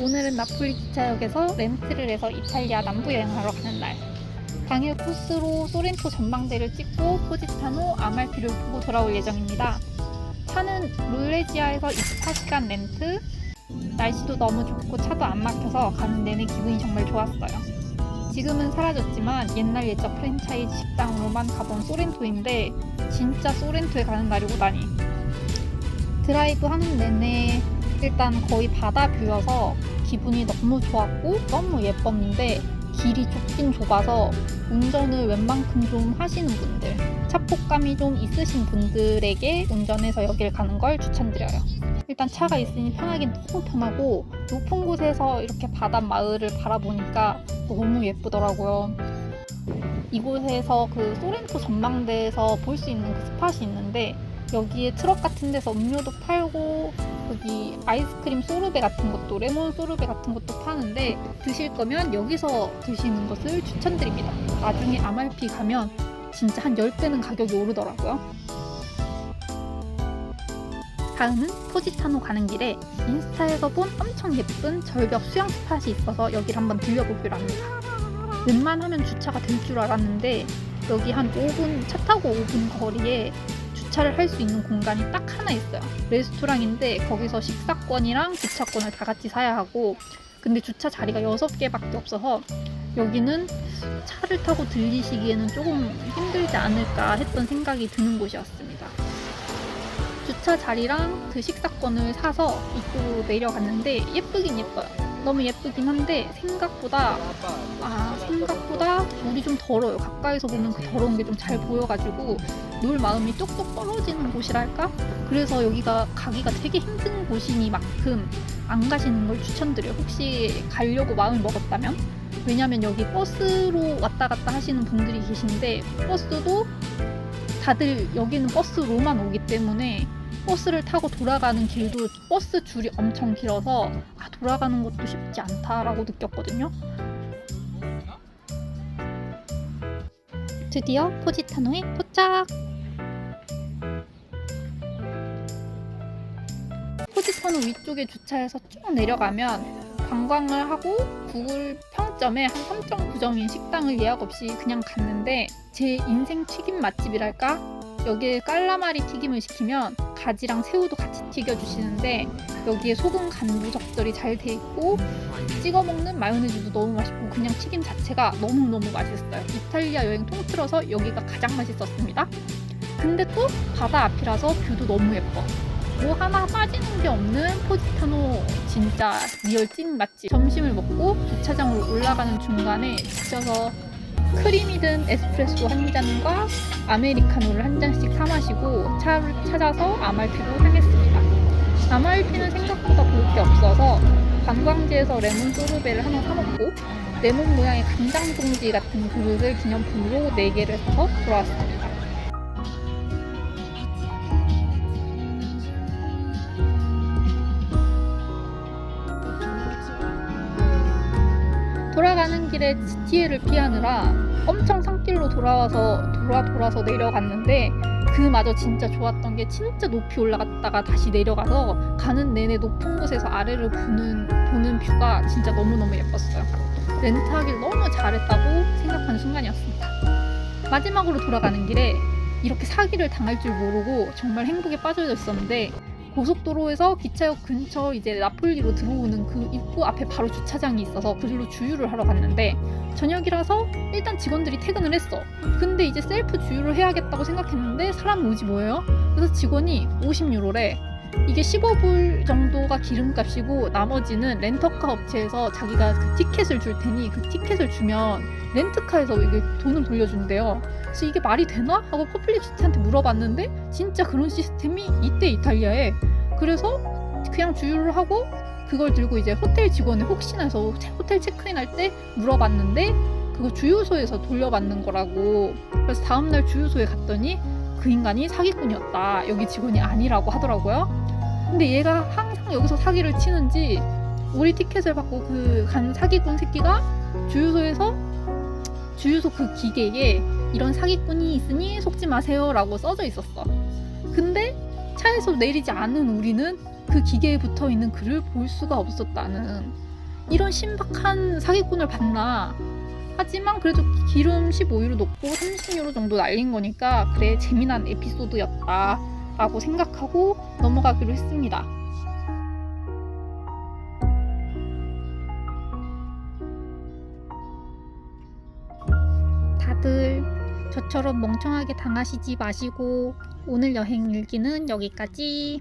오늘은 나폴리 기차역에서 렌트를 해서 이탈리아 남부 여행하러 가는 날. 당일 코스로 소렌토 전망대를 찍고 포지타노, 아말피를 보고 돌아올 예정입니다. 차는 룰레지아에서 24시간 렌트. 날씨도 너무 좋고 차도 안 막혀서 가는 내내 기분이 정말 좋았어요. 지금은 사라졌지만 옛날 옛적 프랜차이즈 식당으로만 가본 소렌토인데 진짜 소렌토에 가는 날이 오다니. 드라이브 하는 내내 일단 거의 바다 뷰여서 기분이 너무 좋았고 너무 예뻤는데 길이 좁긴 좁아서 운전을 웬만큼 좀 하시는 분들 차폭감이 좀 있으신 분들에게 운전해서 여길 가는 걸 추천드려요. 일단 차가 있으니 편하긴 너무 편하고 높은 곳에서 이렇게 바다 마을을 바라보니까 너무 예쁘더라고요. 이곳에서 그 소렌토 전망대에서 볼 수 있는 그 스팟이 있는데 여기에 트럭 같은 데서 음료도 팔고 여기 아이스크림 소르베 같은 것도 레몬 소르베 같은 것도 파는데 드실 거면 여기서 드시는 것을 추천드립니다. 나중에 아말피 가면 진짜 한 10배는 가격이 오르더라고요. 다음은 포지타노 가는 길에 인스타에서 본 엄청 예쁜 절벽 수영 스팟이 있어서 여기를 한번 들려보기로 합니다. 웬만하면 주차가 될 줄 알았는데 여기 한 5분 차 타고 5분 거리에 주차를 할 수 있는 공간이 딱 하나 있어요. 레스토랑인데 거기서 식사권이랑 주차권을 다 같이 사야 하고 근데 주차 자리가 6개밖에 없어서 여기는 차를 타고 들리시기에는 조금 힘들지 않을까 했던 생각이 드는 곳이었습니다. 주차 자리랑 그 식사권을 사서 이쪽으로 내려갔는데 예쁘긴 예뻐요. 너무 예쁘긴 한데 생각보다 아 생각보다 물이 좀 더러요. 가까이서 보면 그 더러운 게 좀 잘 보여가지고 놀 마음이 뚝뚝 떨어지는 곳이랄까? 그래서 여기가 가기가 되게 힘든 곳이니만큼 안 가시는 걸 추천드려요. 혹시 가려고 마음을 먹었다면? 왜냐면 여기 버스로 왔다 갔다 하시는 분들이 계신데 버스도 다들 여기는 버스로만 오기 때문에 버스를 타고 돌아가는 길도 버스 줄이 엄청 길어서 아, 돌아가는 것도 쉽지 않다라고 느꼈거든요. 드디어 포지타노에 도착! 포지타노 위쪽에 주차해서 쭉 내려가면 관광을 하고 구글 평점에 한 3.9점인 식당을 예약 없이 그냥 갔는데 제 인생 튀김 맛집이랄까? 여기에 깔라마리 튀김을 시키면 가지랑 새우도 같이 튀겨주시는데 여기에 소금 간도 적절히 잘 돼 있고 찍어 먹는 마요네즈도 너무 맛있고 그냥 튀김 자체가 너무너무 맛있어요. 이탈리아 여행 통틀어서 여기가 가장 맛있었습니다. 근데 또 바다 앞이라서 뷰도 너무 예뻐. 뭐 하나 빠지는 게 없는 포지타노 진짜 리얼 찐 맛집. 점심을 먹고 주차장으로 올라가는 중간에 지쳐서 크림이든 에스프레소 한 잔과 아메리카노를 한 잔씩 사 마시고 차를 찾아서 아말피로 향했습니다. 아말피는 생각보다 볼 게 없어서 관광지에서 레몬 소르베를 하나 사 먹고 레몬 모양의 간장 봉지 같은 그릇을 기념품으로 4개를 사서 돌아왔습니다. 돌아가는 길에 GTA를 피하느라 엄청 산길로 돌아와서 돌아 돌아서 내려갔는데 그마저 진짜 좋았던 게 진짜 높이 올라갔다가 다시 내려가서 가는 내내 높은 곳에서 아래를 보는 보는 뷰가 진짜 너무너무 예뻤어요. 렌트하길 너무 잘했다고 생각하는 순간이었습니다. 마지막으로 돌아가는 길에 이렇게 사기를 당할 줄 모르고 정말 행복에 빠져 있었는데 고속도로에서 기차역 근처 이제 나폴리로 들어오는 그 입구 앞에 바로 주차장이 있어서 그리로 주유를 하러 갔는데 저녁이라서 일단 직원들이 퇴근을 했어. 근데 이제 셀프 주유를 해야겠다고 생각했는데 사람이 오지 뭐예요? 그래서 직원이 50유로래. 이게 15불 정도가 기름값이고 나머지는 렌터카 업체에서 자기가 그 티켓을 줄 테니 그 티켓을 주면 렌트카에서 이게 돈을 돌려준대요. 그래서 이게 말이 되나? 하고 퍼플리시티한테 물어봤는데 진짜 그런 시스템이 이때 이탈리아에 그래서 그냥 주유를 하고 그걸 들고 이제 호텔 직원에 혹시나 해서 호텔 체크인 할 때 물어봤는데 그거 주유소에서 돌려받는 거라고 그래서 다음날 주유소에 갔더니 그 인간이 사기꾼이었다 여기 직원이 아니라고 하더라고요 근데 얘가 항상 여기서 사기를 치는지 우리 티켓을 받고 그 간 사기꾼 새끼가 주유소에서 주유소 그 기계에 이런 사기꾼이 있으니 속지 마세요 라고 써져 있었어. 근데 차에서 내리지 않은 우리는 그 기계에 붙어 있는 글을 볼 수가 없었다는 이런 신박한 사기꾼을 봤나. 하지만 그래도 기름 15유로 넣고 30유로 정도 날린 거니까 그래 재미난 에피소드였다 라고 생각하고 넘어가기로 했습니다. 다들 저처럼 멍청하게 당하시지 마시고 오늘 여행 일기는 여기까지.